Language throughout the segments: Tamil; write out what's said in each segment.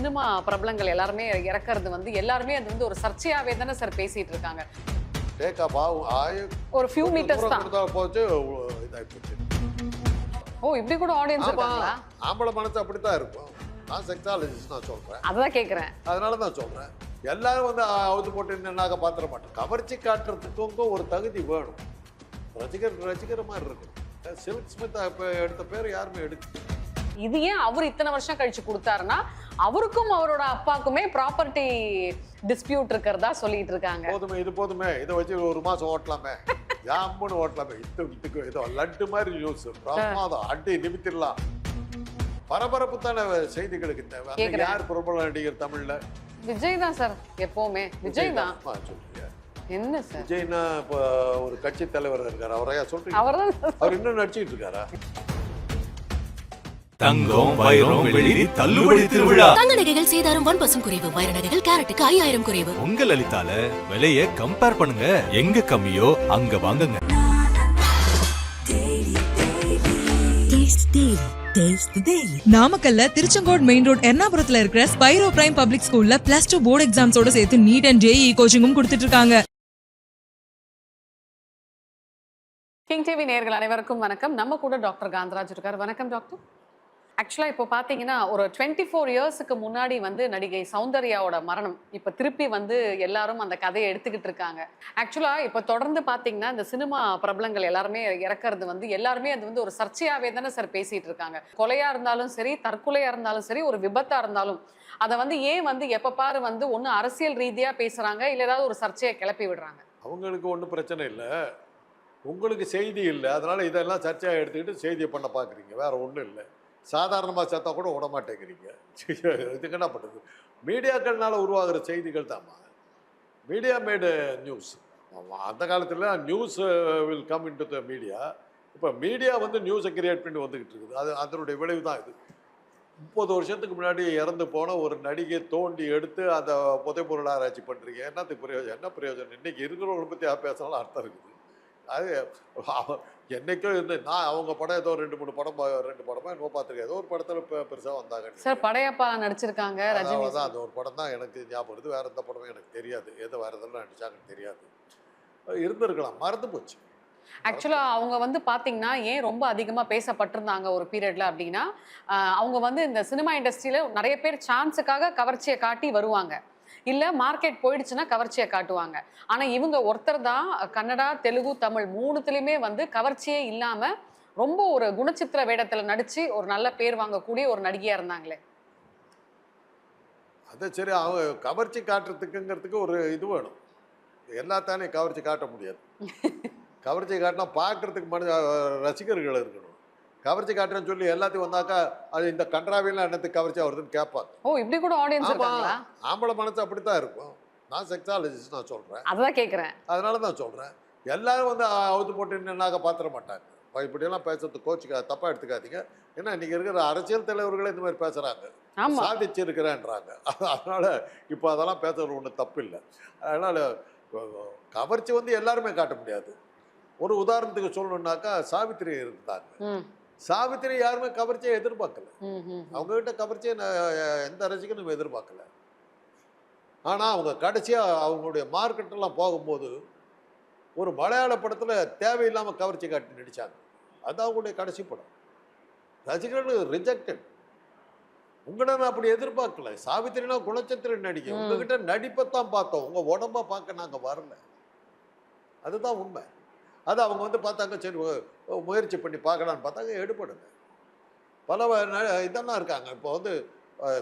சினிமா பிரபலங்கள் எல்லாருமே இறக்குறது வந்து எல்லாருமே அது வந்து ஒரு சர்ச்சையாவே தானே சார் பேசிட்டு இருக்காங்க. டேக் ஆஃப் ஆகும் ஆயு ஒரு ஃபியூ மீட்டர்ஸ் தான். போச்சு ஓ இப்படி கூட ஆடியன்ஸ் இருக்காங்களா? ஆம்பளை மனசு அப்படித்தான் இருக்கும். நான் செக்ஸாலஜிஸ்ட் நான் சொல்றேன். அதான் கேக்குறேன். அதனால தான் சொல்றேன். எல்லாரும் வந்து அவுத்து போட்டு நின்னாக்க பாத்திர மாட்டோம் கவர்ச்சி காட்டுறதுக்கும் ஒரு தகுதி வேணும். ரசிகர் ரசிகர் மாதிரி இருக்கும் சில்க் ஸ்மித் இப்போ எடுத்த பேர் யாருமே எடுக்க இது ஏன் அவர் இத்தனை வருஷம் கழிச்சு கொடுத்தாருன்னா அவருக்கும் அவரோட அப்பாக்குமே ப்ராப்பர்ட்டி டிஸ்பியூட் இருக்கிறதா சொல்லிட்டு இருக்காங்க. போதுமே இது போதுமே. இதை வச்சு ஒரு மாசம் ஓட்டலாமே. ஜாம்புன்னு ஓட்டலாமே. இது இதுக்கு ஏதோ லட்டு மாதிரி நியூஸ் பிரமாதம். அடி நிமித்திடலாம். பரபரப்பு தானே செய்திகளுக்கு தேவை. யார் பிரபல நடிகர் தமிழ்ல? விஜய் தான் சார். எப்பவுமே. விஜய் தான். சொல்றீங்க என்ன சார்? விஜய்னா இப்போ ஒரு கட்சி தலைவர் இருக்காரு. அவரையா சொல்றீங்க? அவர் தான் அவர் இன்னும் நடிச்சிட்டு இருக்காரா? தங்கம் வைரம் வெள்ளி தள்ளுபடி திருவிழா. தங்க நகைகள் சேதாரம் ஒன் பர்சன்ட் குறைவு. வைர நகைகள் கேரட்டுக்கு ஐயாயிரம் குறைவு. உங்க லலிதால விலைய கம்பேர் பண்ணுங்க. எங்க கம்மியோ அங்க வாங்குங்க. நாமக்கல்ல திருச்செங்கோடு மெயின் ரோட் எர்ணாபுரத்துல இருக்கிற ஸ்பைரோ பிரைம் பப்ளிக் ஸ்கூல்ல பிளஸ் டூ போர்டு எக்ஸாம்ஸோட சேர்த்து நீட் அண்ட் ஜேஇ கோச்சிங்கும் கொடுத்துட்டு இருக்காங்க. கிங் டிவி நேயர்கள் அனைவருக்கும் வணக்கம். நம்ம கூட டாக்டர் காந்தராஜ் இருக்கார். வணக்கம் டாக்டர் ஆக்சுவலாக இப்போ பார்த்தீங்கன்னா ஒரு டுவெண்ட்டி ஃபோர் இயர்ஸுக்கு முன்னாடி வந்து நடிகை சௌந்தர்யாவோட மரணம். இப்போ திருப்பி வந்து எல்லாரும் அந்த கதையை எடுத்துக்கிட்டு இருக்காங்க. ஆக்சுவலாக இப்போ தொடர்ந்து பார்த்தீங்கன்னா இந்த சினிமா பிரபலங்கள் எல்லாருமே இறக்கிறது வந்து எல்லாருமே அது வந்து ஒரு சர்ச்சையாகவே தானே சார் பேசிகிட்டு இருக்காங்க. கொலையாக இருந்தாலும் சரி தற்கொலையாக இருந்தாலும் சரி ஒரு விபத்தாக இருந்தாலும் அதை வந்து ஏன் வந்து எப்போ பாரு வந்து ஒன்று அரசியல் ரீதியாக பேசுகிறாங்க இல்லை ஏதாவது ஒரு சர்ச்சையை கிளப்பி விடுறாங்க? அவங்களுக்கு ஒன்றும் பிரச்சனை இல்லை. உங்களுக்கு செய்தி இல்லை. அதனால் இதெல்லாம் சர்ச்சையாக எடுத்துக்கிட்டு செய்தியை பண்ண பார்க்குறீங்க வேறு ஒன்றும் இல்லை. சாதாரணமாக சேர்த்தா கூட விட மாட்டேங்கிறீங்க. இதுக்கு என்ன பண்ணுறது மீடியாக்கள்னால் உருவாகிற செய்திகள் தாம்மா மீடியா மேடு நியூஸ் அந்த காலத்தில் news will come into the media இப்போ மீடியா வந்து நியூஸை கிரியேட் பண்ணி வந்துக்கிட்டு இருக்குது. அது அதனுடைய விளைவு தான் இது. முப்பது வருஷத்துக்கு முன்னாடி இறந்து போன ஒரு நடிகை தோண்டி எடுத்து அந்த புதைப்பொருள் ஆராய்ச்சி பண்ணுறீங்க என்னத்துக்கு பிரயோஜனம்? என்ன பிரயோஜனம்? இன்றைக்கி இருக்கிறவங்களை பற்றி யார் பேசினாலும் அர்த்தம் இருக்குது. அது என்னைக்கோ இருந்து நான் அவங்க படம் ஏதோ ரெண்டு மூணு படம் ரெண்டு படமா என்னமோ பார்த்துருக்கேன். ஏதோ ஒரு படத்தில் பெருசாக வந்தாங்க சார் படையப்பா நடிச்சிருக்காங்க அதான். அந்த ஒரு படம் தான் எனக்கு ஞாபகம் வருது. வேற எந்த படமும் எனக்கு தெரியாது. எது வேற எதெல்லாம் நடிச்சாங்கன்னு தெரியாது. இருந்திருக்கலாம். மறந்து போச்சு. ஆக்சுவலா அவங்க வந்து பாத்தீங்கன்னா ஏன் ரொம்ப அதிகமா பேசப்பட்டிருந்தாங்க ஒரு பீரியட்ல அப்படின்னா அவங்க வந்து இந்த சினிமா இண்டஸ்ட்ரியில நிறைய பேர் சான்ஸுக்காக கவர்ச்சியை காட்டி வருவாங்க. இல்ல மார்க்கெட் போயிடுச்சுன்னா கவர்ச்சியை காட்டுவாங்க. ஆனா இவங்க ஒருத்தர் தான் கன்னடா தெலுங்கு தமிழ் மூணுத்துலயுமே வந்து கவர்ச்சியே இல்லாம ரொம்ப ஒரு குணச்சித்திர வேடத்துல நடிச்சு ஒரு நல்ல பேர் வாங்கக்கூடிய ஒரு நடிகையா இருந்தாங்களே. அது சரி அவங்க கவர்ச்சி காட்டுறதுக்குங்கிறதுக்கு ஒரு இது வேணும். எல்லாத்தானே கவர்ச்சி காட்ட முடியாது. கவர்ச்சி காட்டினா பார்க்கறதுக்கு மனு ரசிகர்கள் இருக்கணும். கவர்ச்சி காட்டுறேன்னு சொல்லி எல்லாத்தையும் வந்தாக்கா அது இந்த கன்றாவிலாம் என்னத்துக்கு கவர்ச்சியாக வருதுன்னு கேட்பாங்க ஓ இப்படி கூட ஆடியன்ஸ் இருக்காங்களா? ஆம்பளை மனசு அப்படித்தான் இருக்கும். நான் செக்ஸாலஜிஸ்ட் நான் சொல்றேன். அதான் கேக்குறேன் அதனால தான் சொல்றேன். எல்லாரும் வந்து அவுத்து போட்டு நின்னாக்க பாத்திர மாட்டாங்க? இப்ப இப்படியெல்லாம் பேசுறது கோச்சுக்கா தப்பா எடுத்துக்காதீங்க. ஏன்னா இன்னைக்கு இருக்கிற அரசியல் தலைவர்களே இந்த மாதிரி பேசுறாங்க. ஆமா. சாதிச்சிருக்கிறேன்றாங்க. அதனால இப்போ அதெல்லாம் பேசுறது ஒன்றும் தப்பு இல்லை அதனால கவர்ச்சி வந்து எல்லாருமே காட்ட முடியாது. ஒரு உதாரணத்துக்கு சொல்லணும்னாக்கா சாவித்திரி இருந்தாங்க. சாவித்திரி யாருமே கவர்ச்சியை எதிர்பார்க்கல. ம் ம் அவங்க கிட்ட கவர்ச்சியை நான் எந்த ரசிகனும் எதிர்பார்க்கல. ஆனா அவங்க கடைசியா அவங்களுடைய மார்க்கெட்டெல்லாம் போகும்போது ஒரு மலையாள படத்துல தேவையில்லாம கவர்ச்சி காட்டி நடிச்சாங்க. அது அவங்களுடைய கடைசி படம். ரசிகர்கள் ரிஜெக்டட் உங்களை நான் அப்படி எதிர்பார்க்கல. சாவித்திரினா குணச்சத்திர நடிகை. ம். உங்ககிட்ட நடிப்பைத்தான் பார்த்தோம். உங்க உடம்ப பார்க்க நாங்க வரல. அதுதான் உண்மை. அது அவங்க வந்து பார்த்தாங்க சரி முயற்சி பண்ணி பார்க்கலான்னு பார்த்தாங்க எடுபடுங்க. பல இதெல்லாம் இருக்காங்க. இப்போ வந்து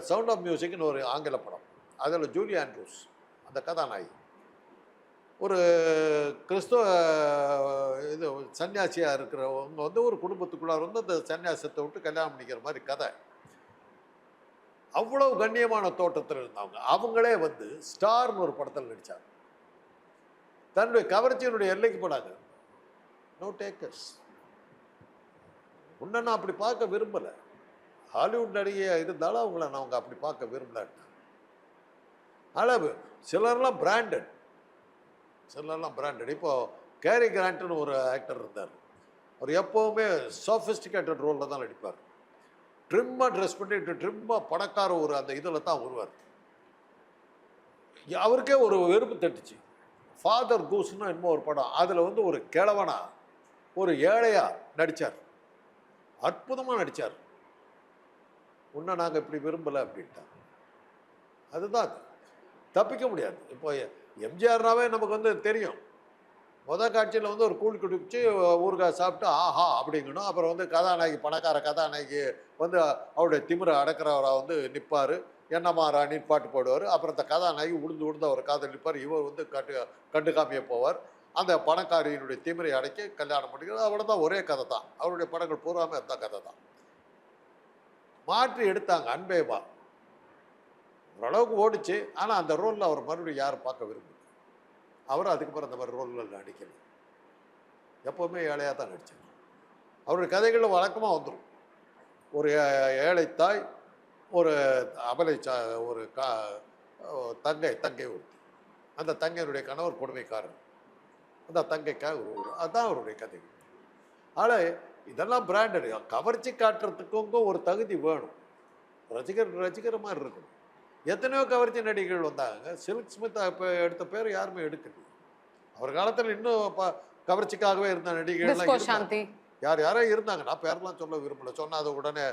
சவுண்ட் ஆஃப் மியூசிக்னு ஒரு ஆங்கில படம். அதில் ஜூலி ஆண்ட்ரூஸ் அந்த கதாநாயகி. ஒரு கிறிஸ்துவ இது சன்னியாசியாக இருக்கிறவங்க வந்து ஒரு குடும்பத்துக்குள்ளார் வந்து அந்த சன்னியாசத்தை விட்டு கல்யாணம் பண்ணிக்கிற மாதிரி கதை. அவ்வளோ கண்ணியமான தோட்டத்தில் இருந்தவங்க. அவங்களே வந்து ஸ்டார்னு ஒரு படத்தில் நடித்தாங்க தன்னுடைய கவர்ச்சியினுடைய எல்லைக்கு போனாங்க. நோ டேக்கர்ஸ் உன்னை நான் அப்படி பார்க்க விரும்பலை. ஹாலிவுட் நடிகையாக இருந்தாலும் அவங்கள நான் அவங்க அப்படி பார்க்க விரும்பலன்ட்டாங்க அளவு. சிலர்லாம் பிராண்டட் சிலர்லாம் பிராண்டட் இப்போது கேரி கிராண்ட்னு ஒரு ஆக்டர் இருந்தார். அவர் எப்போவுமே சோஃபிஸ்டிகேட்டட் ரோலில் தான் நடிப்பார். ட்ரிம்மாக ட்ரெஸ் பண்ணிட்டு ட்ரிம்மாக பணக்கார ஒரு அந்த இதில் தான் வருவார். அவருக்கே ஒரு வெறுப்பு தட்டுச்சு. ஃபாதர் கூஸ்னு என்னமோ ஒரு படம். அதில் வந்து ஒரு கிழவனா ஒரு ஏழையாக நடித்தார் அற்புதமாக நடித்தார் உன்னை நாங்கள் இப்படி விரும்பலை அப்படின்ட்டார் அதுதான் தப்பிக்க முடியாது. இப்போ எம்ஜிஆர்னாவே நமக்கு வந்து தெரியும். முத காட்சியில் வந்து ஒரு கூழ் குடிச்சு ஊறுகாய் சாப்பிட்டு ஆஹா அப்படிங்கணும். அப்புறம் வந்து கதாநாயகி பணக்கார கதாநாயகி வந்து அவருடைய திமிரை அடக்கிறவராக வந்து நிற்பார் என்னம்மா ராணின்னு பாட்டு போடுவார். அப்புறம் அந்த கதாநாயகி உளுந்து உளுந்து அவர் காதல் நிற்பார் இவர் வந்து கட்டு கண்டுக்காமையே போவார். அந்த பணக்காரியினுடைய திமிரை அடைக்க கல்யாணம் பண்ணிக்கிறது. அவளை தான் ஒரே கதை தான் அவருடைய படங்கள் பூராமே அந்த கதை தான் மாற்றி எடுத்தாங்க அன்பேவா ஓரளவுக்கு ஓடிச்சு. ஆனால் அந்த ரோலில் அவர் மறுபடியும் யாரும் பார்க்க விரும்பல. அவர் அதுக்கப்புறம் அந்த மாதிரி ரோல்கள் நடிக்கல. எப்போவுமே ஏழையாக தான் நடித்தாங்க அவருடைய கதைகளில் வழக்கமாக வந்துடும் ஒரு ஏ- ஏழை தாய் ஒரு அபலை சா ஒரு கா தங்கை தங்கை ஒருத்தி. அந்த தங்கையினுடைய கணவர் கொடுமைக்காரன் அந்த தங்கைக்காக ஒரு அதுதான் அவருடைய கதை. ஆனால் இதெல்லாம் பிராண்டட் கவர்ச்சி காட்டுறதுக்கும் ஒரு தகுதி வேணும். ரசிகர் ரசிகர் மாதிரி இருக்கணும். எத்தனையோ கவர்ச்சி நடிகைகள் வந்தாங்க. சில்க் ஸ்மித் இப்போ எடுத்த பேர் யாருமே எடுக்கல. அவர் காலத்தில் இன்னும் கவர்ச்சிக்காகவே இருந்த. சாந்தி. யார் யாரோ இருந்தாங்க. நான் பேரெல்லாம் சொல்ல விரும்பல. சொன்னா அது உடனே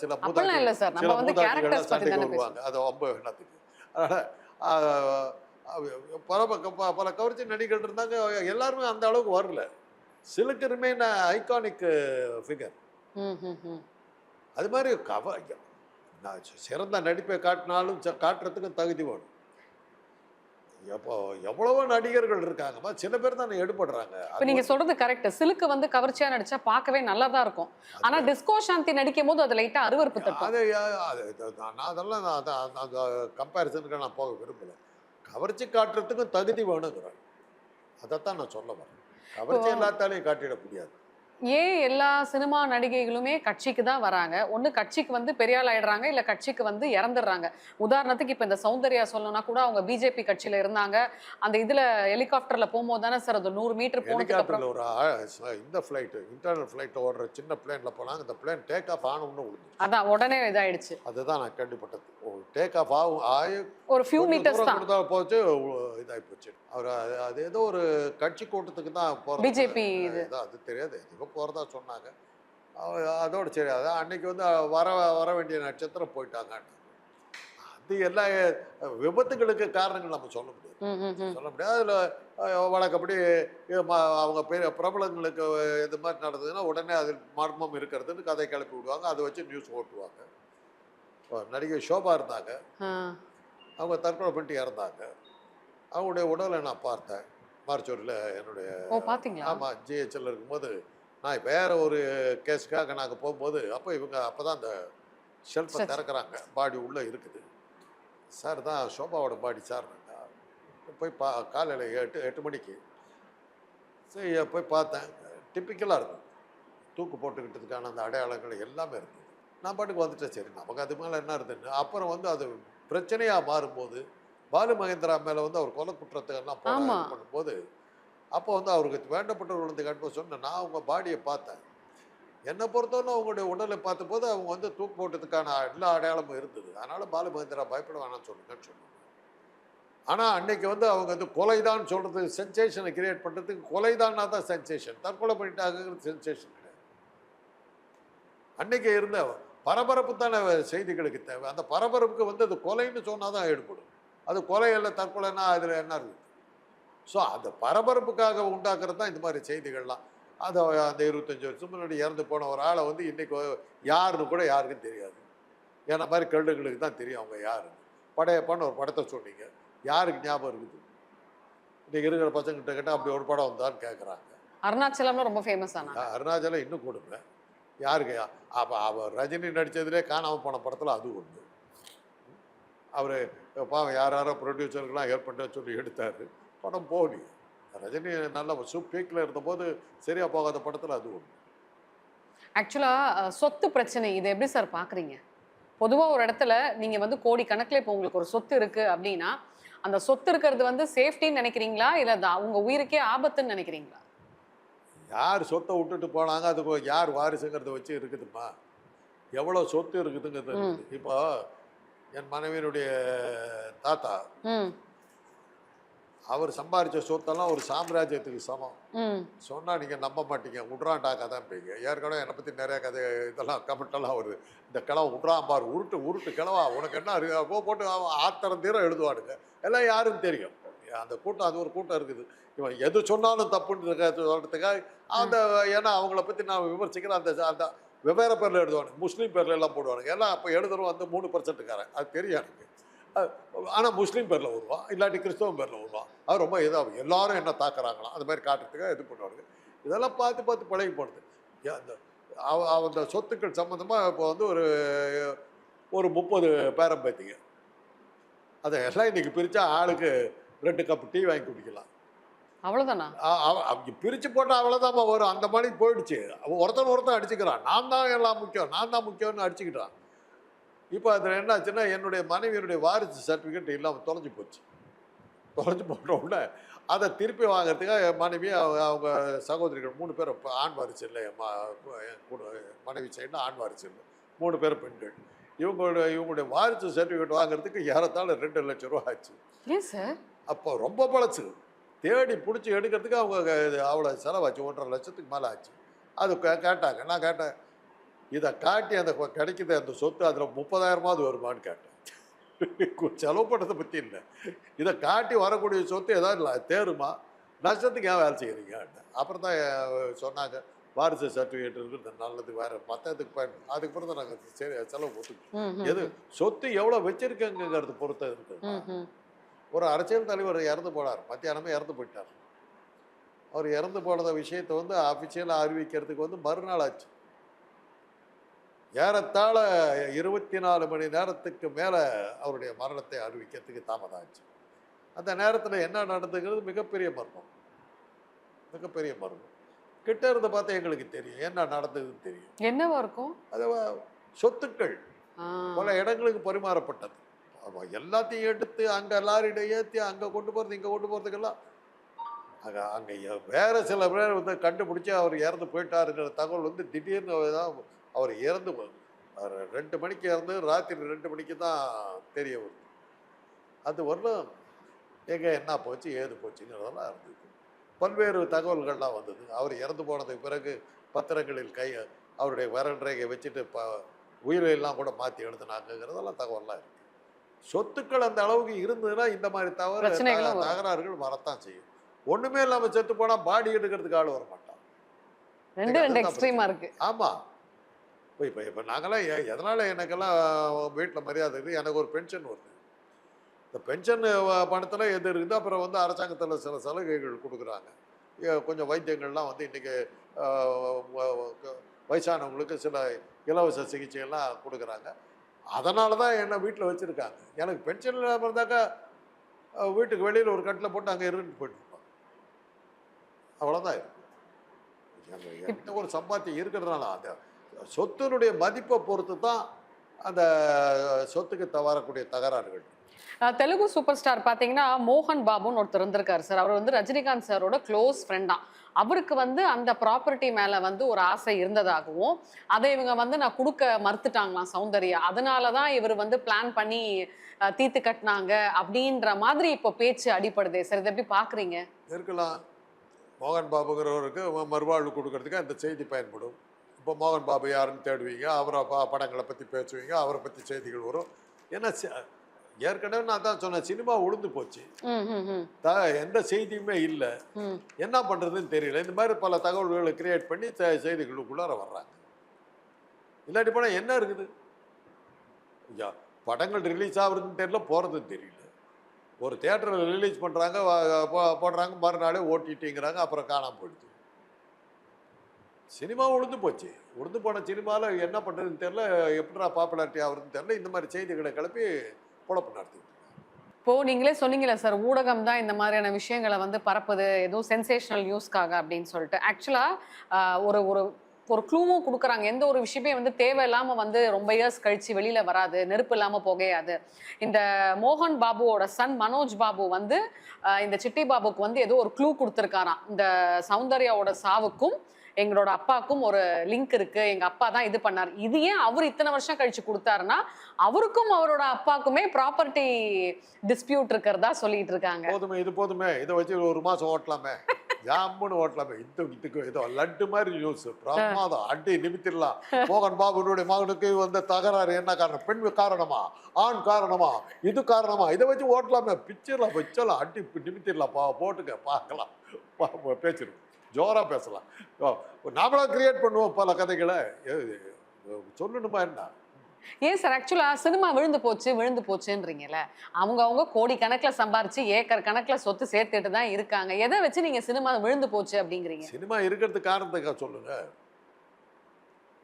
சில நம்ம சில மூதாட்டிகள்லாம் சண்டைக்கு வருவாங்க. அது ரொம்ப எண்ணத்துக்கு அதனால் பல பல கவர்ச்சி நடிகர்கள் இருந்தாங்க. எல்லாருமே அந்த அளவுக்கு வரல. சிலுக்கு ரிமைன் ஐகானிக் ஃபிகர். அது மாதிரி கவ நான் சிறந்த நடிப்பை காட்டினாலும் ச- காட்டுறதுக்கு தகுதி வேணும். எப்போ எவ்வளவோ நடிகர்கள் இருக்காங்கம்மா சில பேர் தான் எடுபடுறாங்க. இப்ப நீங்க சொல்றது கரெக்ட் சிலுக்கு வந்து கவர்ச்சியா நடிச்சா பார்க்கவே நல்லா தான் இருக்கும். ஆனா டிஸ்கோ சாந்தி நடிக்கும் போது அது லைட்டா அருவருப்பு தட்டும். அது நான் நான் அதெல்லாம் நான் அந்த கம்பேரிசனுக்கு நான் போக விரும்பல. கவர்ச்சி காட்டுறதுக்கும் தகுதி வேணுங்கிறேன் அதைத்தான் நான் சொல்ல வரேன். கவர்ச்சி எல்லாத்தாலையும் காட்டிட முடியாது. ஏன் எல்லா சினிமா நடிகைகளுமே கட்சிக்கு தான் வராங்க? ஒண்ணு கட்சிக்கு வந்து பெரியாள் ஆயிடுறாங்க இல்ல கட்சிக்கு வந்து இறந்துடுறாங்க. உதாரணத்துக்கு இப்ப இந்த சௌந்தர்யா சொல்லணும்னா கூட அவங்க பிஜேபி கட்சியில இருந்தாங்க. அந்த இதுல ஹெலிகாப்டர்ல போகும்போது தானே சார் அது நூறு மீட்டர் போனதுக்கு ஒரு இந்த ஃப்ளைட்டு இன்டர்னல் ஃப்ளைட் ஓடுற சின்ன பிளேனில் போனாங்க. இந்த பிளேன் டேக் ஆஃப் ஆனவுன்னு விழுந்துச்சு அதான் உடனே இதாயிடுச்சு. அதுதான் நான் கேள்விப்பட்டது. டேக் ஆஃப் ஆகும் ஆகி ஒரு ஃபியூ மீட்டர்ஸ் தான். போச்சு இதாகி போச்சு. அவர் அது ஏதோ ஒரு கட்சி கூட்டத்துக்கு தான் போகிறது BJP இது. அது தெரியாது போகிறதா சொன்னாங்க. அதோட சரி அதான் அன்னைக்கு வந்து வர வர வேண்டிய நட்சத்திரம் போயிட்டாங்க. அது எல்லா விபத்துகளுக்கு காரணங்கள் நம்ம சொல்ல முடியாது. சொல்ல முடியாது. அதில் வழக்கப்படி அவங்க பெரிய பிரபலங்களுக்கு இது மாதிரி நடந்ததுன்னா உடனே அதில் மர்மம் இருக்கிறதுன்னு கதை கிளப்பி விடுவாங்க. அதை வச்சு நியூஸ் ஓட்டுவாங்க. நடிகை ஷோபா இருந்தாங்க. அவங்க தற்கொலை பண்ணிட்டு இறந்தாங்க. அவங்களுடைய உடலை நான் பார்த்தேன். மார்ச்சூரில் என்னுடைய ஆமாம் ஜிஹெச்எல் இருக்கும்போது நான் வேற ஒரு கேஸுக்காக நாங்கள் போகும்போது அப்போ இவங்க அப்போ தான் அந்த ஷெல்ஃபை. திறக்கறாங்க. பாடி உள்ளே இருக்குது. சார் தான் ஷோபாவோட பாடி சார் போய் பா காலையில் எட்டு எட்டு மணிக்கு சரி போய் பார்த்தேன். டிப்பிக்கலாக இருக்கும். தூக்கு போட்டுக்கிட்டதுக்கான அந்த அடையாளங்கள் எல்லாமே இருக்குது. நான் பாட்டுக்கு வந்துட்டேன். சரி நமக்கு அது மேலே என்ன இருக்குன்னு அப்புறம் வந்து அது பிரச்சனையாக மாறும்போது பாலு மகேந்திரா மேலே வந்து அவர் கொலை குற்றத்தை எல்லாம் பண்ணும்போது அப்போ வந்து அவருக்கு வேண்டப்பட்டவர்கள் வந்து கட்டுப்ப சொன்னேன் நான் அவங்க பாடியை பார்த்தேன். என்னை பொறுத்தவரை அவங்களுடைய உடலை பார்த்தபோது அவங்க வந்து தூக்கு போட்டதுக்கான எல்லா அடையாளமும் இருந்தது. அதனால் பாலுமகேந்திரா பயப்பட வேணாம்னு சொல்லுங்கன்னு சொன்னாங்க. ஆனால் அன்னைக்கு வந்து அவங்க வந்து கொலைதான் சொல்கிறது சென்சேஷனை கிரியேட் பண்ணுறதுக்கு கொலைதான்னா தான் சென்சேஷன் தற்கொலை பண்ணிட்டாங்கிறது சென்சேஷன் கிடையாது. அன்னைக்கு இருந்த பரபரப்பு தானே செய்திகளுக்கு தேவை. அந்த பரபரப்புக்கு வந்து அது கொலைன்னு சொன்னால் தான் ஈடுபடும். அது கொலை இல்லை தற்கொலைன்னா அதில் என்ன இருக்குது ஸோ அந்த பரபரப்புக்காக உண்டாக்குறது தான் இந்த மாதிரி செய்திகள்லாம். அது அந்த இருபத்தஞ்சி வருஷம் முன்னாடி இறந்து போன ஒரு ஆளை வந்து இன்னைக்கு யாருன்னு கூட யாருக்கும் தெரியாது. ஏன்னா மாதிரி கழுடுகளுக்கு தான் தெரியும் அவங்க யாருன்னு. படையப்பான்னு ஒரு படத்தை சொன்னீங்க. யாருக்கு ஞாபகம் இருக்குது? இன்னைக்கு இருக்கிற பசங்கிட்ட கேட்டால் அப்படி ஒரு படம் வந்தான்னு கேட்குறாங்க அருணாச்சலம்ல ரொம்ப ஃபேமஸ் ஆனாங்க அருணாச்சலம் இன்னும் கொடுங்க யாருக்கு? அப்போ அவர் ரஜினி நடித்ததுலே காணாமல் போன படத்தில் அது ஒன்று அவர் பாவம் யார் யாரோ ப்ரொடியூசருக்கெல்லாம் ஹெல்ப் சொல்லி எடுத்தார். படம் போகலி ரஜினி நல்ல பீக்கில் இருந்தபோது சரியாக போகாத படத்தில் அது ஒன்று ஆக்சுவலா சொத்து பிரச்சனை இதை எப்படி சார் பாக்குறீங்க? பொதுவா ஒரு இடத்துல நீங்க வந்து கோடி கணக்குல இப்போ உங்களுக்கு ஒரு சொத்து இருக்கு அப்படின்னா அந்த சொத்து இருக்கிறது வந்து சேஃப்டின்னு நினைக்கிறீங்களா? இல்ல அது உங்க உயிருக்கே ஆபத்துன்னு நினைக்கிறீங்களா? யார் சொத்தை விட்டுட்டு போனாங்க? அதுக்கு யார் வாரிசுங்கிறத வச்சு இருக்குதுமா? எவ்வளோ சொத்து இருக்குதுங்கிறது இருக்குது. இப்போ என் மனைவியினுடைய தாத்தா அவர் சம்பாரிச்ச சொத்தெல்லாம் ஒரு சாம்ராஜ்யத்துக்கு சமம். ம். சொன்னால் நீங்கள் நம்ப மாட்டீங்க. உட்ரான்டா கதைப்பீங்க ஏற்கனவே என்னை பற்றி நிறைய கதை இதெல்லாம் கமெண்டெல்லாம் வருது. இந்த கிழவ உட்ரான் பாரு உருட்டு உருட்டு கிழவா உனக்கு என்ன இருக்கு? போட்டு அவன் ஆத்திரம் தீர எழுதுவானுங்க. எல்லாம் யாரும் தெரியும். அந்த கூட்டம் அது ஒரு கூட்டம் இருக்குது. இவன் எது சொன்னாலும் தப்புன்னு சொல்கிறதுக்காக அந்த ஏன்னா அவங்கள பற்றி நான் விமர்சிக்கிறேன் அந்த அந்த வெவ்வேறு பேரில் எழுதுவானுங்க. முஸ்லீம் பேரில் எல்லாம் போடுவானுங்க. எல்லாம் அப்போ எழுதுறவன் வந்து மூணு பர்சன்ட்டுக்காரன் அது தெரியும் எனக்கு. ஆனால் முஸ்லீம் பேரில் வருவான் இல்லாட்டி கிறிஸ்தவம் பேரில் வருவான் அது ரொம்ப இதாக எல்லாரும் என்ன தாக்குறாங்களாம் அந்த மாதிரி காட்டுறதுக்காக இது பண்ணுவாங்க இதெல்லாம் பார்த்து பார்த்து பழகி போடுது அந்த அவ- அந்த சொத்துக்கள் சம்மந்தமாக இப்போ வந்து ஒரு ஒரு முப்பது பேரம் பேத்திங்க. அதை எல்லாம் இன்னைக்கு பிரித்தா ஆளுக்கு ரெண்டு கப் டீ வாங்கி குடிக்கலாம். அவ்வளவுதானா? அ- அவ- அவங்க பிரித்து போட்டால் அவ்வளோதாம்மா வரும். அந்த மாதிரி போயிடுச்சு. அவன் ஒருத்தன் ஒருத்தன் அடிச்சுக்கிறான். நான் தான் எல்லாம் முக்கியம் நான் தான் முக்கியம்னு அடிச்சுக்கிட்டான். இப்போ அதில் என்னாச்சுன்னா என்னுடைய மனைவியினுடைய வாரிசு சர்டிஃபிகேட் இல்லாமல் தொலைஞ்சு போச்சு. தொலைஞ்சு போட்ட உடனே அதை திருப்பி வாங்குறதுக்காக என் மனைவி அவங்க சகோதரிகள் மூணு பேர் ஆண் வாரிசு இல்லை என் மனைவி சைடுனா ஆண் வாரிசு இல்லை. மூணு பேர் பெண்கள். இவங்களோட இவங்களுடைய வாரிசு சர்டிஃபிகேட் வாங்குறதுக்கு ஏறத்தாழ ரெண்டு லட்சம் ரூபா ஆச்சு. அப்போ ரொம்ப பழசு தேடி பிடிச்சி எடுக்கிறதுக்கு அவங்க அவ்வளோ செலவாச்சு. ஒன்றரை லட்சத்துக்கு மேலே ஆச்சு. அது கேட்டாங்க. நான் கேட்டேன் இதை காட்டி அந்த கொ- கிடைக்குது அந்த சொத்து அதில் முப்பதாயிரமாவது வருமான்னு கேட்டேன். செலவு பண்ணதை பற்றி இல்லை இதை காட்டி வரக்கூடிய சொத்து ஏதாவது இல்லை தேருமா? நஷ்டத்துக்கு ஏன் வேலை செய்கிறீங்க அப்புறம் தான் சொன்னாங்க வாரிசு சர்டிஃபிகேட் இருக்குது நல்லது வேறு மற்றதுக்கு பயன் அதுக்கப்புறம் தான் நாங்கள் சரி செலவு ம், எது? சொத்து எவ்வளோ வச்சிருக்கேங்கிறது பொறுத்த இருக்குது. ஒரு அரசியல் தலைவர் இறந்து போனார். மத்தியானமே இறந்து போயிட்டார். அவர் இறந்து போனத விஷயத்தை வந்து அஃபிஷியலாக அறிவிக்கிறதுக்கு வந்து மறுநாள் ஆச்சு. ஏறத்தாழ இருபத்தி நாலு மணி நேரத்துக்கு மேலே அவருடைய மரணத்தை அறிவிக்கிறதுக்கு தாமதம் ஆச்சு அந்த நேரத்தில் என்ன நடந்துங்கிறது மிகப்பெரிய மர்மம். மிகப்பெரிய மர்மம். கிட்ட இருந்து பார்த்தா எங்களுக்கு தெரியும். என்ன நடந்ததுன்னு தெரியும். என்னவா இருக்கும்? அது சொத்துக்கள். பல இடங்களுக்கு பரிமாறப்பட்டது. எல்லாத்தையும் எடுத்து அங்கே லாரியில ஏற்றி அங்கே கொண்டு போகிறது இங்கே கொண்டு போகிறதுக்கெல்லாம் அங்கே அங்கே வேற சில பேர் வந்து கண்டுபிடிச்சி அவர் இறந்து போயிட்டாருங்கிற தகவல் வந்து திடீர்னு தான் அவர் இறந்து ரெண்டு மணிக்கு இறந்து ராத்திரி ரெண்டு மணிக்கு தான் தெரிய வருது. அது வரலும் எங்கே என்ன போச்சு ஏது போச்சுங்கிறதெல்லாம் இருந்தது. பல்வேறு தகவல்கள்லாம் வந்தது. அவர் இறந்து போனதுக்கு பிறகு பத்திரங்களில் கை அவருடைய ரேகை வச்சுட்டு ப உயிரெல்லாம் கூட மாற்றி எழுதுனாங்கிறதெல்லாம் தகவல்லாம் இருக்கு. சொத்துக்கள் அந்த அளவுக்கு இருந்ததுன்னா இந்த மாதிரி தவறு. தகராறுகள் வரத்தான் செய்யும். ஒண்ணுமே இல்லாம செத்து போனா பாடி எடுக்கிறதுக்கு ஆள் வர மாட்டான் ரெண்டு ரெண்டு அதுதான் எக்ஸ்ட்ரீமா இருக்கு. ஆமா. இப்போ இப்போ இப்போ நாங்களாம் எதனால எனக்கெல்லாம் வீட்டில் மரியாதை இருக்குது எனக்கு ஒரு பென்ஷன் வருது. இந்த பென்ஷன் பணத்தில் எது இருக்குது அப்புறம் வந்து அரசாங்கத்தில் சில சலுகைகள் கொடுக்குறாங்க. கொஞ்சம் வைத்தியங்கள்லாம் வந்து இன்றைக்கி வயசானவங்களுக்கு சில இலவச சிகிச்சையெல்லாம் கொடுக்குறாங்க. அதனால தான் என்னை வீட்டில் வச்சுருக்காங்க. எனக்கு பென்ஷன் இருந்தாக்கா வீட்டுக்கு வெளியில் ஒரு கட்டில் போட்டு அங்கே இருந்துட்டு போயிட்டுருப்பாங்க அவ்வளோதான் இருக்கு. எங்க- என்கிட்ட ஒரு சம்பாத்தியம் இருக்கிறதுனால அந்த சொத்தினுடைய மதிப்பை பொறுத்து தான் அந்த சொத்துக்கு த- வரக்கூடிய தகராறுகள் தெலுங்கு சூப்பர் ஸ்டார் பாத்தீங்கன்னா மோகன் பாபுன்னு ஒருத்தர் இருந்திருக்காரு சார். அவர் வந்து ரஜினிகாந்த் சாரோட க்ளோஸ் ஃப்ரெண்டா அவருக்கு வந்து அந்த ப்ராப்பர்ட்டி மேல வந்து ஒரு ஆசை இருந்ததாகவும் அதை இவங்க வந்து நான் கொடுக்க மறுத்துட்டாங்களாம் சௌந்தர்யா. அதனால தான் இவர் வந்து பிளான் பண்ணி அஹ், தீர்த்து கட்டினாங்க அப்படின்ற மாதிரி இப்போ பேச்சு அடிப்படுதே சார். இதை எப்படி பாக்குறீங்க? இருக்கலாம். மோகன் பாபுங்கிறவருக்கு மறுவாழ்வு கொடுக்கறதுக்கு அந்த செய்தி பயன்படும். இப்போ மோகன் பாபு யாருன்னு தேடுவீங்க அவரை ப- படங்களை பற்றி பேசுவீங்க அவரை பற்றி செய்திகள் வரும். ஏன்னா ஏற்கனவே நான் தான் சொன்னேன் சினிமா உளுந்து போச்சு. எந்த செய்தியுமே இல்லை. என்ன பண்ணுறதுன்னு தெரியல. இந்த மாதிரி பல தகவல்களை கிரியேட் பண்ணி செய்திகளுக்குள்ளார வர்றாங்க. இல்லாட்டி போனால் என்ன இருக்குது? ஐயா படங்கள் ரிலீஸ் ஆகுறதுன்னு தெரியல போகிறதுன்னு தெரியல. ஒரு தேட்டரில் ரிலீஸ் பண்ணுறாங்க போடுறாங்க மறுநாளே ஓட்டிட்டிங்கிறாங்க அப்புறம் காணாம போயிடுது. சினிமா உளுந்து போச்சு. உளுந்து போன சினிமாவில் என்ன பண்ணுறதுன்னு தெரில எப்படா பாப்புலாரிட்டி ஆகுறதுன்னு தெரில இந்த மாதிரி செய்திகளை கிளப்பி பொழப்பு நடத்திட்டு இப்போ நீங்களே சொன்னீங்களே சார் ஊடகம் தான் இந்த மாதிரியான விஷயங்களை வந்து பரப்புது எதுவும் சென்சேஷனல் நியூஸ்க்காக அப்படின்னு சொல்லிட்டு. ஆக்சுவலாக ஒரு ஒரு ஒரு க்ளூவும் கொடுக்குறாங்க. எந்த ஒரு விஷயமே வந்து தேவையில்லாமல் வந்து ரொம்ப இயர்ஸ் கழிச்சு வெளியில் வராது நெருப்பு இல்லாமல் புகையாது. இந்த மோகன் பாபுவோட சன் மனோஜ் பாபு வந்து இந்த சிட்டி பாபுக்கு வந்து ஏதோ ஒரு க்ளூ கொடுத்துருக்காராம். இந்த சௌந்தர்யாவோட சாவுக்கும் எங்களோட அப்பாவுக்கும் ஒரு லிங்க் இருக்கு. எங்க அப்பா தான் இது பண்ணார். இது ஏன் அவர் இத்தனை வருஷம் கழிச்சு கொடுத்தாருன்னா அவருக்கும் அவரோட அப்பாவுக்குமே ப்ராப்பர்ட்டி டிஸ்பியூட் இருக்கிறதா சொல்லிட்டு இருக்காங்க. போதுமே இது போதுமே. இதை வச்சு ஒரு மாசம் ஓட்டலாமே. ஜாமுன்னு ஓட்டலாமே. இது இதுக்கு ஏதோ லட்டு மாதிரி நியூஸ் பிரமாதம். அடி நிமித்திடலாம். மோகன் பாபுனுடைய மகனுக்கு வந்த தகராறு என்ன காரணம்? பெண் காரணமா? ஆண் காரணமா? இது காரணமா? இதை வச்சு ஓட்டலாமே. பிக்சர்லாம் வச்சலாம். அடி நிமித்திடலாம். பா போட்டுக்க. பார்க்கலாம். பா- பா- பேசிடும் ஜோரா பேசலாம். ஓ, நாமளா கிரியேட் பண்ணுவோம் பல கதைகளை. சொல்லணுமா என்ன? ஏன் சார் ஆக்சுவலா சினிமா விழுந்து போச்சு விழுந்து போச்சுன்றீங்கல்ல. அவங்க அவங்க கோடி கணக்குல சம்பாரிச்சு ஏக்கர் கணக்குல சொத்து சேர்த்துட்டு தான் இருக்காங்க. எதை வச்சு நீங்க சினிமா விழுந்து போச்சு அப்படிங்கிறீங்க? சினிமா இருக்கிறதுக்கு காரணத்துக்காக சொல்லுங்க.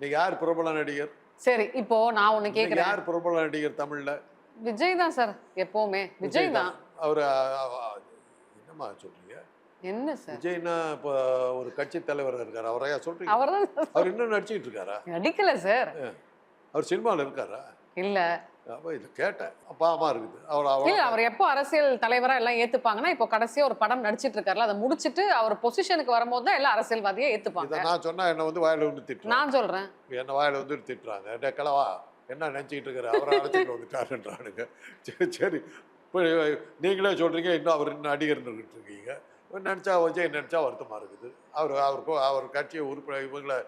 நீங்க யார் பிரபல நடிகர்? சரி இப்போ நான் இன்னைக்கு கேக்குறேன். யார் பிரபல நடிகர் தமிழ்ல? விஜய் தான் சார் எப்பவுமே. விஜய் தான். அவர் என்னம்மா சொல்றீங்க? என்ன சார்? விஜய்னா இப்போ ஒரு கட்சி தலைவர் இருக்காரு? அவரையா சொல்றீங்க? அவர் தான் அவர் இன்னும் நடிச்சிட்டு இருக்காரா? நடிக்கல சார். அவர் சினிமாவில் இருக்காரா? இல்ல. அப்போ இது கேட்டேன். பாவமா இருக்குது. அவர் இல்ல அவர் எப்போ அரசியல் தலைவரா எல்லாம் ஏத்துப்பாங்கன்னா இப்போ கடைசியா ஒரு படம் நடிச்சிட்டு இருக்காருல அதை முடிச்சிட்டு அவர் பொசிஷனுக்கு வரும்போது தான் எல்லாம் அரசியல்வாதியா ஏத்துப்பாங்க. நான் சொன்னா என்ன வந்து வாயில வந்து திட்டுறாங்க நான் சொல்றேன். என்ன வாயில வந்து திட்டுறாங்க. கிளவா என்ன நினச்சிக்கிட்டு இருக்கிற அவரை அழைச்சிட்டு வந்துட்டாருன்றானுங்க. சரி சரி. நீங்களே சொல்றீங்க இன்னும் அவர் இன்னும் நடிகர்னு இருக்கீங்க. நினச்சா விஜய் நினச்சா வருத்தமாக இருக்குது. அவர் அவருக்கு அவர் கட்சி உறுப்பினர் இவங்களை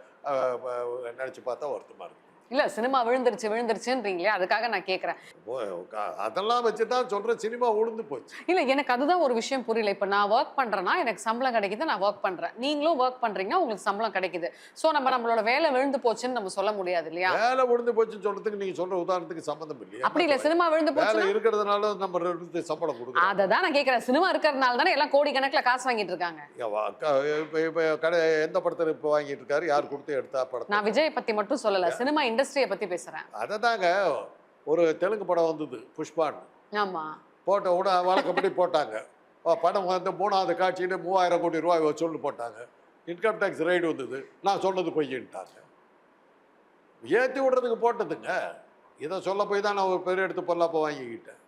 நினச்சி பார்த்தா வருத்தமாக இருக்குது. இல்ல சினிமா விழுந்துருச்சு விழுந்துருச்சுன்றீங்களே அதுக்காக நான் கேக்குறேன். அதெல்லாம் வச்சு தான் சொல்கிறேன் சினிமா உளுந்து போச்சு. இல்ல எனக்கு அதுதான் ஒரு விஷயம் புரியல. இப்ப நான் ஒர்க் பண்றேன்னா எனக்கு சம்பளம் கிடைக்குது நான் ஒர்க் பண்றேன். நீங்களும் ஒர்க் பண்றீங்கன்னா உங்களுக்கு சம்பளம் கிடைக்குது. சோ நம்ம நம்மளோட வேலை விழுந்து போச்சுன்னு நம்ம சொல்ல முடியாது இல்லையா? வேலை விழுந்து போச்சுன்னு சொல்றதுக்கு நீங்க சொல்ற உதாரணத்துக்கு சம்மந்தம் இல்லையா? அப்படி இல்ல சினிமா விழுந்து போச்சுன்னா இருக்கிறதுனால நம்ம ரெண்டு சம்பளம் கொடுக்குறோம். அதை தான் நான் கேக்குறேன். சினிமா இருக்கிறதுனால தானே எல்லாம் கோடி கணக்குல காசு வாங்கிட்டு இருக்காங்க. இப்ப எந்த படத்தில் இப்போ வாங்கிட்டு இருக்காரு? யார் கொடுத்து எடுத்தா படத்தை? நான் விஜய் பத்தி மட்டும் சொல்லல. சினிமா இண்டஸ்ட்ரியை பத்தி பேசுறேன். அதை தாங்க ஒரு தெலுங்கு படம் வந்தது புஷ்பான்னு ஆமா. போட்ட உடனே வழக்கப்படி போட்டாங்க. படம் வந்து மூணாவது காட்சியில் மூவாயிரம் கோடி ரூபாய் வசூல்னு போட்டாங்க. இன்கம் டேக்ஸ் ரைடு வந்தது. நான் சொன்னது பொய்யின்ட்டாங்க. ஏற்றி விடுறதுக்கு போட்டதுங்க. இதை சொல்ல போய் தான் நான் ஒரு பெரிய எடுத்து பொருளாப்போ வாங்கிக்கிட்டேன்.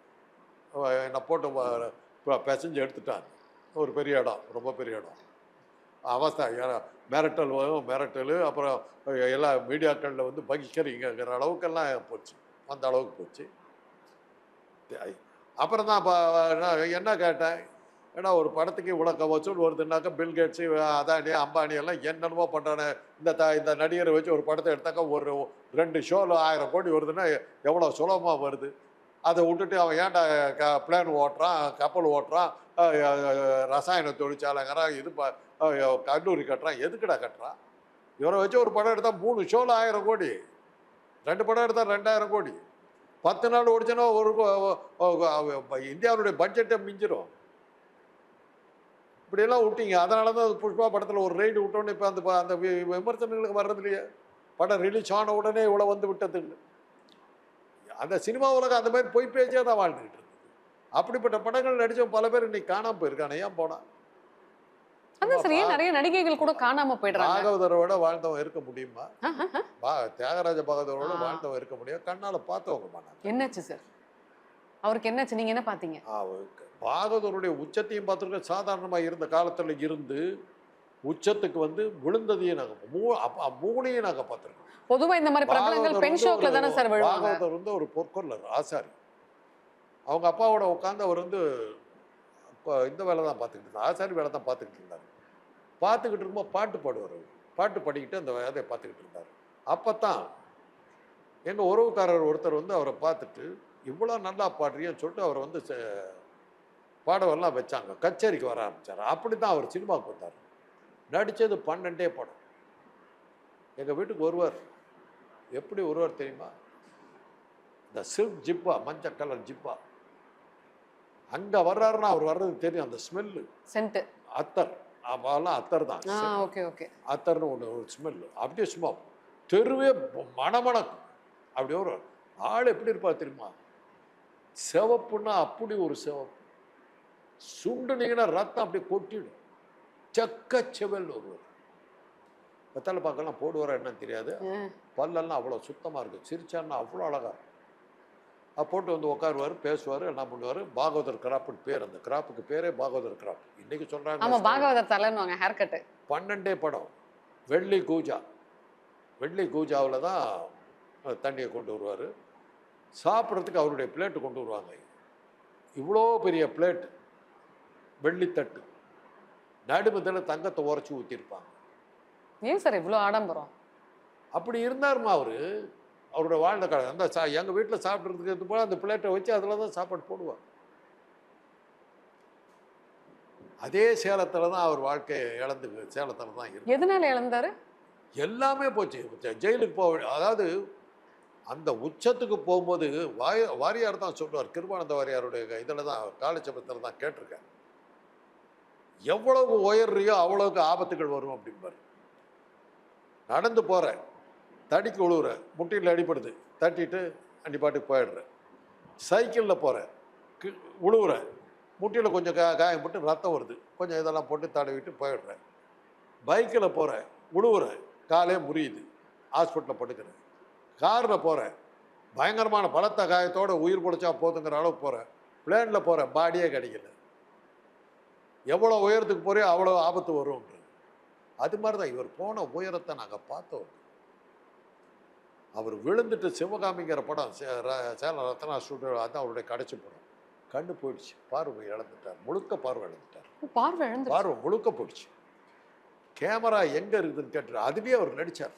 என்னை போட்டு பிசைஞ்சு எடுத்துட்டாங்க. ஒரு பெரிய இடம் ரொம்ப பெரிய இடம். அவஸ்தை. ஏன்னா மிரட்டல் வரும் மிரட்டல் அப்புறம் எல்லா மீடியாக்களில் வந்து பகிஷ்கரிங்கிற அளவுக்கெல்லாம் போச்சு. அந்த அளவுக்கு போச்சு. அப்புறம் தான் இப்போ என்ன கேட்டேன்? ஏன்னா ஒரு படத்துக்கு இவ்வளோ வசூல் வருதுன்னாக்கா பில் கேட்ஸு அதானி அம்பானி எல்லாம் என்னென்னமோ பண்ணுறானே இந்த த இந்த நடிகரை வச்சு ஒரு படத்தை எடுத்தாக்கா ஒரு ரெண்டு ஷோவில் ஆயிரம் கோடி வருதுன்னா எவ்வளோ சுலபமாக வருது? அதை விட்டுட்டு அவன் ஏன்டா க பிளேன் ஓட்டுறான் கப்பல் ஓட்டுறான்? ரசாயன தொழிற்சாலைங்கிறான் இது ப கல்லூரி கட்டுறான் எதுக்குடா கட்டுறான் இவரை வச்சு ஒரு படம் எடுத்தால் மூணு ஷோவில் ஆயிரம் கோடி. ரெண்டு படம் எடுத்தால் ரெண்டாயிரம் கோடி. பத்து நாள் ஓடிச்சுன்னா ஒரு இந்தியாவுடைய பட்ஜெட்டை மிஞ்சிடும் இப்படியெல்லாம் விட்டீங்க. அதனால தான் புஷ்பா படத்தில் ஒரு ரைடு விட்டோன்னே இப்போ அந்த அந்த வி- விமர்சனங்களுக்கு வர்றது இல்லையா. படம் ரிலீஸ் ஆன உடனே இவ்வளோ வந்து விட்டதுன்னு அந்த சினிமா உலகம் அந்த மாதிரி பொய் பேச்சே தான் வாழ்ந்துக்கிட்டு அப்படிப்பட்ட படங்கள் நடிச்ச பல பேர் இன்னைக்கு காணாம போயிருக்கானே ஏன் போனான் நிறைய நடிகைகள் கூட காணாம போயிடுறாங்க. பாகவதரோட வாழ்ந்தவன் இருக்க முடியுமா? தியாகராஜ பாகவதரோட. வாழ்ந்தவன் இருக்க முடியும்? கண்ணால பார்த்தவங்க என்னாச்சு சார் அவருக்கு என்னாச்சு? நீங்க என்ன பாத்தீங்க பாகவதருடைய உச்சத்தையும் பார்த்துருக்க சாதாரணமாக இருந்த காலத்தில் இருந்து உச்சத்துக்கு வந்து விழுந்ததையும் நாங்கள் மூ மூணையும் நாங்கள் பார்த்துருக்கோம். பொதுவா இந்த மாதிரி பிரபலங்கள் பெண் ஒரு- தானே சார் பாகவதர் வந்து ஒரு பொற்கொள்ளர் ஆசாரி. அவங்க அப்பாவோட உட்காந்து அவர் வந்து இந்த வேலை தான் பார்த்துக்கிட்டு இருந்தார். ஆசாரி வேலை தான் பார்த்துக்கிட்டு இருந்தார். பார்த்துக்கிட்டு இருக்கும்போது பாட்டு பாடுவார் அவர். பாட்டு பாடிக்கிட்டு அந்த வேலையை பார்த்துக்கிட்டு இருந்தார். அப்போ தான் எங்கள் உறவுக்காரர் ஒருத்தர் வந்து அவரை பார்த்துட்டு இவ்வளோ நல்லா பாடுறியன்னு சொல்லிட்டு அவரை வந்து பாடவெல்லாம் வச்சாங்க. கச்சேரிக்கு வர ஆரம்பித்தார் அப்படி தான் அவர் சினிமாவுக்கு வந்தார். நடித்தது பன்னெண்டே படம். எங்கள் வீட்டுக்கு ஒருவர். எப்படி ஒருவர் தெரியுமா? இந்த சில்க் ஜிப்பா மஞ்சள் கலர் ஜிப்பா. அங்கே வர்றாருன்னா அவர் வர்றது தெரியும் அந்த ஸ்மெல்லு சென்ட் அத்தர். அவெல்லாம் அத்தர் தான். ஓகே ஓகே அத்தர்னு ஒன்று ஒரு ஸ்மெல் அப்படியே சும்மா தெருவே மணமணக்கும் அப்படி ஒரு ஆள் எப்படி இருப்பா தெரியுமா? சிவப்புன்னா அப்படி ஒரு சிவப்பு. சுண்டுனீங்கன்னா ரத்தம் அப்படியே கொட்டிடும். செக்க செவல் ஒருவர் வெத்தலை பாக்கெல்லாம் போடுவாரா என்னன்னு தெரியாது. பல்லெல்லாம் அவ்வளோ சுத்தமாக இருக்கும். சிரிச்சான்னா அவ்வளோ அழகா இருக்கும். போட்டு வந்து உட்காருவார் பேசுவார் என்ன பண்ணுவார்? பாகவதர் கிராப்னு பேர் அந்த கிராப்புக்கு பேரே பாகவதர் கிராப். இன்னைக்கு சொல்கிறாங்க பாகவதர் தலைன்னு ஹேர் கட் பன்னெண்டே படம். வெள்ளி கூஜா. வெள்ளி கூஜாவில் தான் தண்ணியை கொண்டு வருவார். சாப்பிட்றதுக்கு அவருடைய பிளேட்டு கொண்டு வருவாங்க. இவ்வளோ பெரிய பிளேட்டு வெள்ளித்தட்டு. நடுமதில் தங்கத்தை உரைச்சி ஊற்றிருப்பாங்க ஏன் சார் இவ்வளோ ஆடம்பரம்? அப்படி இருந்தாருமா அவர்? அவரோட வாழ்ந்த காலம். அந்த சா எங்கள் வீட்டில் சாப்பிட்றதுக்கு போல அந்த பிளேட்டை வச்சு அதில் தான் சாப்பாடு போடுவார் அதே சேலத்தில் தான் அவர் வாழ்க்கையை இழந்து சேலத்தில் தான் இருக்கு எதனால இழந்தாரு? எல்லாமே போச்சு. ஜெயிலுக்கு போக அதாவது அந்த உச்சத்துக்கு போகும்போது வாய வாரியார் தான் சொல்லுவார் கிருபானந்த வாரியாருடைய இதில் தான் காலச்சபத்தில் தான் கேட்டிருக்கேன் எவ்வளவு உயர்றியோ அவ்வளவுக்கு ஆபத்துகள் வரும் அப்படிம்பார். நடந்து போகிற தடிக்கு உழுவுற முட்டியில் அடிப்படுது தட்டிட்டு அண்டி பாட்டுக்கு போயிடுற. சைக்கிளில் போகிற உழுவுறேன் முட்டியில் கொஞ்சம் கா காயம் போட்டு ரத்தம் வருது. கொஞ்சம் இதெல்லாம் போட்டு தடவிட்டு போயிடுற. பைக்கில் போகிற உழுவுறேன் காலே முறியுது. ஹாஸ்பிட்டலில் படுக்கிறேன் காரில் போகிறேன் பயங்கரமான பலத்த காயத்தோட உயிர் பிடிச்சா போதுங்கிற அளவுக்கு போகிறேன் பிளேனில் போகிறேன் பாடியே கிடைக்கல. எவ்வளோ உயரத்துக்கு போறியோ அவ்வளோ ஆபத்து வரும்ன்றது. அது மாதிரி தான் இவர் போன உயரத்தை நாங்கள் பார்த்தோம். அவர் விழுந்துட்டு சிவகாமிங்கிற படம் சே- ர- சேலம் ரத்னா ஸ்டுடியோ அதான் அவருடைய கடைசி படம். கண்ணு போயிடுச்சு. பார்வை இழந்துட்டார். முழுக்க பார்வை இழந்துட்டார். பார்வை இழந்து பார்வை முழுக்க போயிடுச்சு. கேமரா எங்கே இருக்குதுன்னு கேட்டு அதுலேயே அவர் நடித்தார்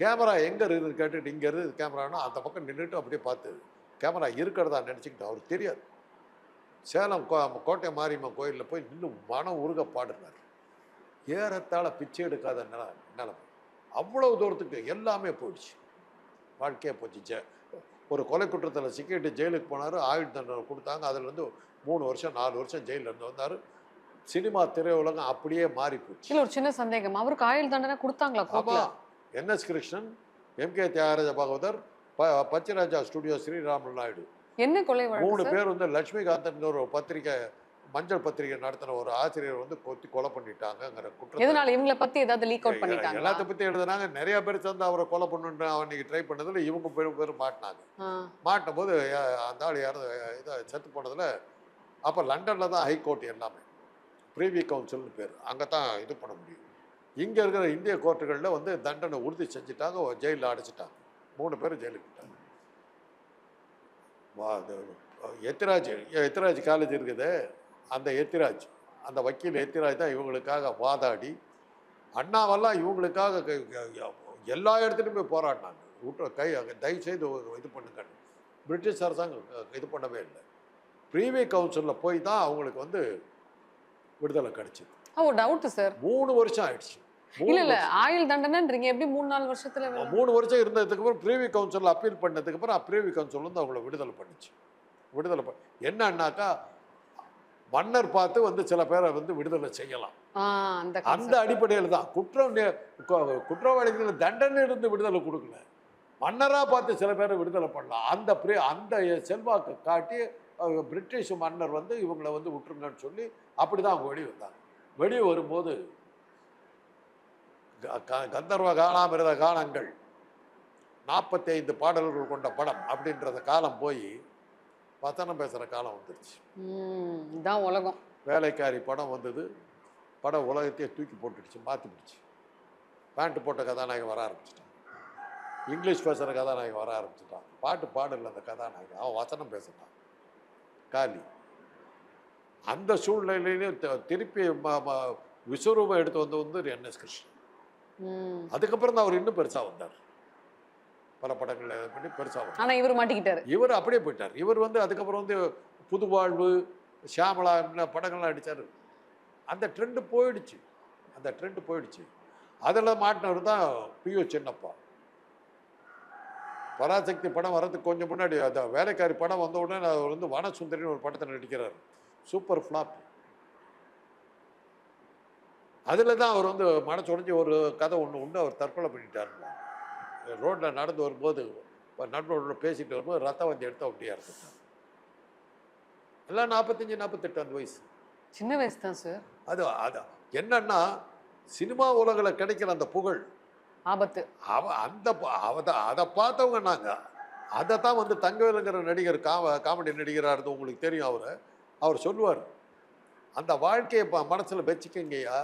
கேமரா எங்கே இருக்குதுன்னு கேட்டுட்டு இங்கே இருக்குது கேமரானா அந்த பக்கம் நின்றுட்டு அப்படியே பார்த்து கேமரா இருக்கிறதா நினச்சிக்கிட்டு அவருக்கு தெரியாது. சேலம் கோ கோட்டை மாரியம்மன் கோயிலில் போய் இன்னும் மனம் உருக பாடுறார். ஏறத்தாழ பிச்சை எடுக்காத நில நிலைமை. அவ்வளவு தூரத்துக்கு எல்லாமே போயிடுச்சு. வாழ்க்கையே போச்சு ஜெ ஒரு கொலை குற்றத்தில் சிக்கிட்டு ஜெயிலுக்கு போனார் ஆயுள் தண்டனை கொடுத்தாங்க. அதுலேருந்து மூணு வருஷம் நாலு வருஷம் ஜெயிலில் இருந்து வந்தார். சினிமா திரையுலகம் அப்படியே மாறி போச்சு. இல்ல ஒரு சின்ன சந்தேகம். அவருக்கு ஆயுள் தண்டனை கொடுத்தாங்களா ஆமாம் என்எஸ் கிருஷ்ணன் எம்கே தியாகராஜ பாகவதர் ப பச்சராஜா ஸ்டுடியோ ஸ்ரீராமன் நாயுடு. என்ன கொலை மூணு பேர் வந்து லட்சுமிகாந்தன் ஒரு பத்திரிக்கை மஞ்சள் பத்திரிக்கை நடத்தின ஒரு ஆசிரியர் வந்து கொத்தி கொலை பண்ணிட்டாங்கங்கிற குற்றத்தை எதனால? இவங்கள பத்தி ஏதாவது லீக் அவுட் பண்ணிட்டாங்க எல்லாத்த பத்தி எழுதுனாங்க. நிறைய பேர் சேர்ந்து அவரை கொலை பண்ணுன்னு அன்னைக்கு ட்ரை பண்ணதுல இவங்க பேரும் பேரும் மாட்டினாங்க. மாட்டின போது அந்த ஆள் யாரும் இதை செத்து போனதுல அப்போ லண்டனில் தான் ஹைகோர்ட் எல்லாமே. ப்ரீவி கவுன்சில்னு பேர். அங்கே தான் இது பண்ண முடியும். இங்கே இருக்கிற இந்திய கோர்ட்டுகளில் வந்து தண்டனை உறுதி செஞ்சுட்டாங்க ஜெயிலில் அடைச்சிட்டாங்க. மூணு பேரும் ஜெயிலுக்கு விட்டாங்க. எத்திராஜ் எத்திராஜ் காலேஜ் இருக்குது. அந்த எத்திராஜ் அந்த வக்கீல் எத்திராஜ் தான் இவங்களுக்காக வாதாடி அண்ணாவெல்லாம் இவங்களுக்காக எல்லா இடத்துலையும் போய் போராடினாங்க. விட்டு கை தயவு செய்து இது பண்ணுங்க பிரிட்டிஷ் அரசாங்கம் இது பண்ணவே இல்லை. ப்ரீவி கவுன்சிலில் போய் தான் அவங்களுக்கு வந்து விடுதலை கிடைச்சிது. ஓ டவுட் சார் மூணு வருஷம் ஆயிடுச்சு. இல்ல இல்ல. ஆயுள் தண்டனைன்றீங்க. எப்படி மூணு நாலு வருஷத்துல? மூணு வருஷம் இருந்ததுக்கு அப்புறம் ப்ரீவி கவுன்சில் அப்பீல் பண்ணதுக்கு அப்புறம் ப்ரீவி கவுன்சில் வந்து அவங்கள விடுதலை பண்ணுச்சு. விடுதலை பண்ண என்னன்னாக்கா மன்னர் பார்த்து வந்து சில பேரை வந்து விடுதலை செய்யலாம். அந்த. அடிப்படையில் தான். குற்றம் நே- கு- குற்றவாளிகளுக்கு தண்டனை இருந்து விடுதலை கொடுக்கல. மன்னராக பார்த்து சில பேரை விடுதலை பண்ணலாம். அந்த பிரே அந்த செல்வாக்கு காட்டி பிரிட்டிஷ் மன்னர் வந்து இவங்களை வந்து விட்டுருங்கன்னு சொல்லி அப்படி தான் அவங்க வெளியே வந்தாங்க. வெளியே வரும்போது கந்தர்வ காலாமிரத காலங்கள் நாற்பத்தி ஐந்து பாடல்கள் கொண்ட படம் அப்படின்றத காலம் போய் வசனம் பேசுகிற காலம் வந்துருச்சு. ம், இதான் உலகம். வேலைக்காரி படம் வந்தது. படம் உலகத்தையே தூக்கி போட்டுடுச்சு மாற்றி பிடிச்சி பேண்ட் போட்ட கதாநாயகன் வர ஆரம்பிச்சிட்டான். இங்கிலீஷ் பேசுகிற கதாநாயகன் வர ஆரம்பிச்சிட்டான். பாட்டு பாடல அந்த கதாநாயகன். அவன் வசனம் பேசுகிறான் காலி. அந்த சூழ்நிலையிலையும் திருப்பி விஸ்வரூபம் எடுத்து வந்து வந்து என்எஸ் கிருஷ்ணன். ம். அதுக்கப்புறம் தான் அவர் இன்னும் பெருசாக வந்தார். பல படங்களில் இது பண்ணி பெருசாக வந்தார் ஆனா இவர் மாட்டிக்கிட்டாரு. இவர் அப்படியே போயிட்டார். இவர் வந்து அதுக்கப்புறம் வந்து புதுவாழ்வு ஷியாமலா என்ன படங்கள்லாம் நடித்தார் அந்த ட்ரெண்டு போயிடுச்சு. அந்த ட்ரெண்டு போயிடுச்சு. அதில் மாட்டினவர் தான் பியு சின்னப்பா. பராசக்தி படம் வர்றதுக்கு கொஞ்சம் முன்னாடி அந்த வேலைக்காரி படம் வந்த உடனே அவர் வந்து வனசுந்தரின்னு ஒரு படத்தில் நடிக்கிறார். Super flop. அதில் தான் அவர் வந்து மனசு உடைஞ்சு ஒரு கதை ஒன்று உண்டு அவர் தற்கொலை பண்ணிட்டார் ரோட்டில் நடந்து வரும்போது நண்பர்களோட பேசிட்டு வரும்போது ரத்த வண்டி எடுத்து அப்படியே இறந்துட்டார் எல்லாம் நாற்பத்தஞ்சு நாற்பத்தெட்டு அந்த வயசு. சின்ன வயசு தான் சார் அது அது என்னன்னா சினிமா உலகில் கிடைக்கிற அந்த புகழ். ஆபத்து. அவ அந்த ப- அவ அதை பார்த்தவங்க நாங்கள் அதை தான் வந்து தங்கவேலுங்கிற நடிகர் காம காமெடி நடிகராக இருந்து உங்களுக்கு தெரியும் அவரை. அவர் சொல்லுவார் அந்த வாழ்க்கையை மனசில் வச்சுக்கங்கய்யா.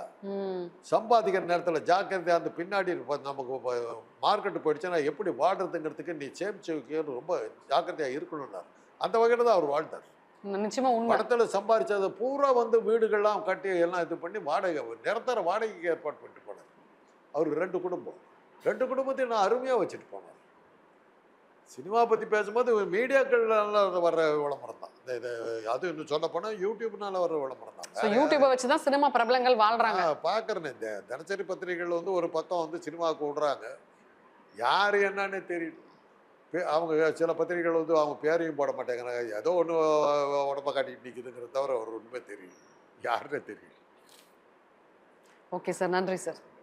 சம்பாதிக்கிற நேரத்தில் ஜாக்கிரதையாக அந்த பின்னாடி இப்ப நமக்கு மார்க்கெட்டு போயிடுச்சுன்னா எப்படி வாடுறதுங்கிறதுக்கு நீ சேமிச்சு வைக்கணும்னு ரொம்ப ஜாக்கிரதையாக இருக்கணும்னார் அந்த வகையில் தான் அவர் வாழ்ந்தார். நிச்சயமா உண்மை. படத்தில் சம்பாதிச்சதை பூரா வந்து வீடுகள்லாம் கட்டி எல்லாம் இது பண்ணி வாடகை நிரந்தர வாடகைக்கு ஏற்பாடு பண்ணிட்டு போனார். அவர் ரெண்டு குடும்பம். ரெண்டு குடும்பத்தையும் நான் அருமையாக வச்சுட்டு போனார். சினிமா பற்றி பேசும்போது மீடியாக்கள்னால வர்ற விளம்பரம் தான். இந்த இது அது இன்னும் சொல்ல போனால் யூடியூப்னால வர்ற விளம்பரம் தான். யூடியூப்பை வச்சு தான் சினிமா பிரபலங்கள் வாழ்றாங்க. பார்க்குறேன் இந்த தினசரி பத்திரிகைகள் வந்து ஒரு பக்கம் வந்து சினிமாவுக்கு விடுறாங்க யார் என்னன்னு தெரியல. அவங்க சில பத்திரிகைகள் வந்து அவங்க பேரையும் போட மாட்டேங்கிறாங்க. ஏதோ ஒன்று உடம்ப காட்டிட்டு நிற்குதுங்கிறத தவிர ஒரு உண்மை தெரியல. யாருன்னே தெரியல. ஓகே சார் நன்றி சார்